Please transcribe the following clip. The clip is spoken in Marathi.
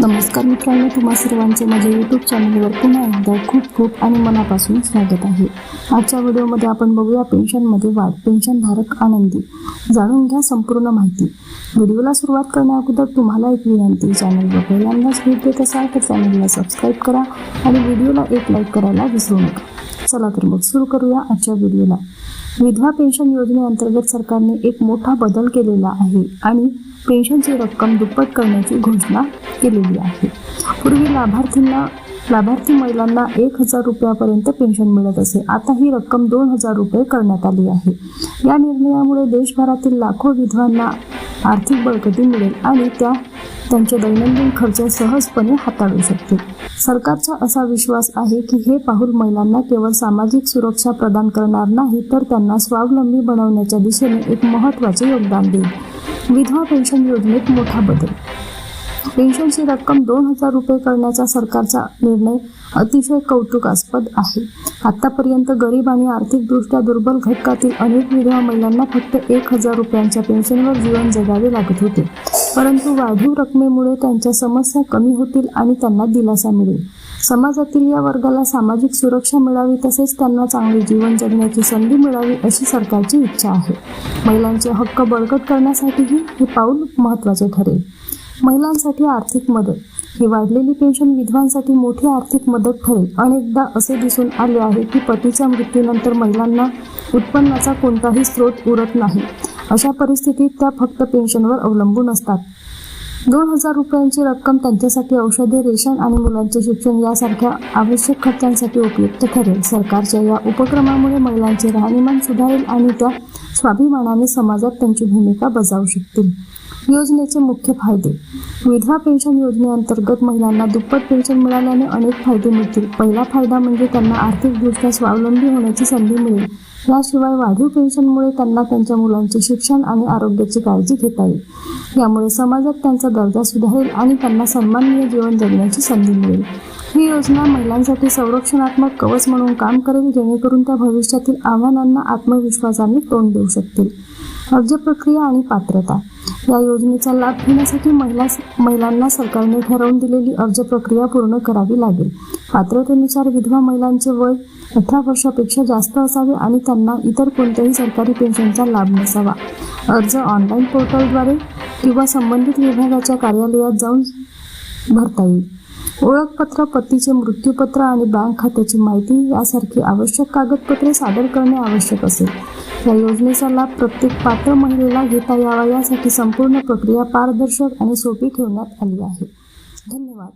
नमस्कार मित्रांनो तुम्हा सर्वांचे माझ्या यूट्यूब चॅनलवर पुन्हा एकदा खूप खूप आणि मनापासून स्वागत आहे. आजच्या व्हिडिओमध्ये आपण बघूया पेन्शनमध्ये वाढ पेन्शनधारक आनंदी. जाणून घ्या संपूर्ण माहिती. व्हिडिओला सुरुवात करण्याअगोदर तुम्हाला एक विनंती चॅनलवर पहिल्यांदाच भेट देत असाल तर चॅनलला सबस्क्राईब करा आणि व्हिडिओला एक लाईक करायला विसरू नका. चला तर मग सुरू करूया आजच्या व्हिडिओला. विधवा पेन्शन योजनेअंतर्गत सरकारने एक मोठा बदल केलेला आहे आणि पेन्शनची रक्कम दुप्पट करण्याची घोषणा केलेली आहे. पूर्वी लाभार्थींना लाभार्थी महिलांना एक हजार रुपयापर्यंत पेन्शन मिळत असे. आता ही रक्कम दोन हजार रुपये करण्यात आली आहे. या निर्णयामुळे देशभरातील लाखो विधवांना आर्थिक बळकटी मिळेल आणि त्या त्यांचे दैनंदिन खर्च सहजपणे हाताळू शकतील. सरकारचा असा विश्वास आहे की हे पाऊल महिलांना केवळ सामाजिक सुरक्षा प्रदान करणार नाही तर त्यांना स्वावलंबी बनवण्याच्या दिशेने एक महत्त्वाचे योगदान देईल. विधवा पेन्शन योजनेत मोठा बदल पेन्शनची रक्कम दोन हजार रुपये करण्याचा सरकारचा निर्णय अतिशय कौतुकास्पद आहे. आतापर्यंत गरीब आणि आर्थिकदृष्ट्या दुर्बल घटकातील अनेक विधवा महिलांना फक्त एक हजार रुपयांच्या पेन्शनवर जीवन जगावे लागत होते. परंतु वाढीव रकमेमुळे त्यांच्या समस्या कमी होतील आणि त्यांना दिलासा मिळेल. समाजातील या वर्गाला सामाजिक सुरक्षा मिळावी तसेच त्यांना चांगले जीवन जगण्याची संधी मिळावी अशी सरकारची इच्छा आहे. महिलांचे हक्क बळकट करण्यासाठीही हे पाऊल महत्त्वाचे ठरेल. महिलांसाठी आर्थिक मदत. ही वाढलेली पेन्शन विधवांसाठी मोठी आर्थिक मदत ठरेल. अनेकदा असे दिसून आले आहे की पतीच्या मृत्यूनंतर महिलांना उत्पन्नाचा कोणताही स्रोत उरत नाही. अशा परिस्थितीत त्या फक्त पेन्शनवर अवलंबून असतात. दोन हजार रुपयांची रक्कम त्यांच्यासाठी औषधे रेशन आणि मुलांचे शिक्षण यासारख्या आवश्यक खर्चांसाठी उपयुक्त ठरेल. सरकारच्या या उपक्रमामुळे महिलांचे राहणीमान सुधारेल आणि त्या स्वाभिमानाने समाजात त्यांची भूमिका बजावू शकतील. योजनेचे मुख्य फायदे. विधवा पेन्शन योजनेअंतर्गत महिलांना दुप्पट पेन्शन मिळाल्याने अनेक फायदे मिळतील. पहिला फायदा म्हणजे त्यांना आर्थिकदृष्ट्या स्वावलंबी होण्याची संधी मिळेल. याशिवाय वाढीव पेन्शनमुळे त्यांना त्यांच्या मुलांचे शिक्षण आणि आरोग्याची काळजी घेता येईल. यामुळे समाजात त्यांचा दर्जा सुधारेल आणि त्यांना सन्माननीय जीवन जगण्याची संधी मिळेल. ही योजना महिलांसाठी संरक्षणात्मक कवच म्हणून काम करेल जेणेकरून त्या भविष्यातील आव्हानांना आत्मविश्वासाने तोंड देऊ शकतील. अर्ज प्रक्रिया आणि पात्रता. या योजनेचा लाभ घेण्यासाठी महिला महिलांना सरकारने ठरवून दिलेली अर्ज प्रक्रिया पूर्ण करावी लागेल. पात्रतेनुसार विधवा महिलांचे वय अठरा वर्षापेक्षा जास्त असावे आणि त्यांना इतर कोणत्याही सरकारी पेन्शनचा लाभ नसावा. अर्ज ऑनलाईन पोर्टलद्वारे किंवा संबंधित विभागाच्या कार्यालयात जाऊन भरता येईल. ओळखपत्र पतीचे मृत्यूपत्र आणि बँक खात्याची माहिती यासारखी आवश्यक कागदपत्रे सादर करणे आवश्यक असेल. या योजनेचा लाभ प्रत्येक पात्र महिलेला घेता यावा यासाठी संपूर्ण प्रक्रिया पारदर्शक आणि सोपी ठेवण्यात आली आहे. धन्यवाद.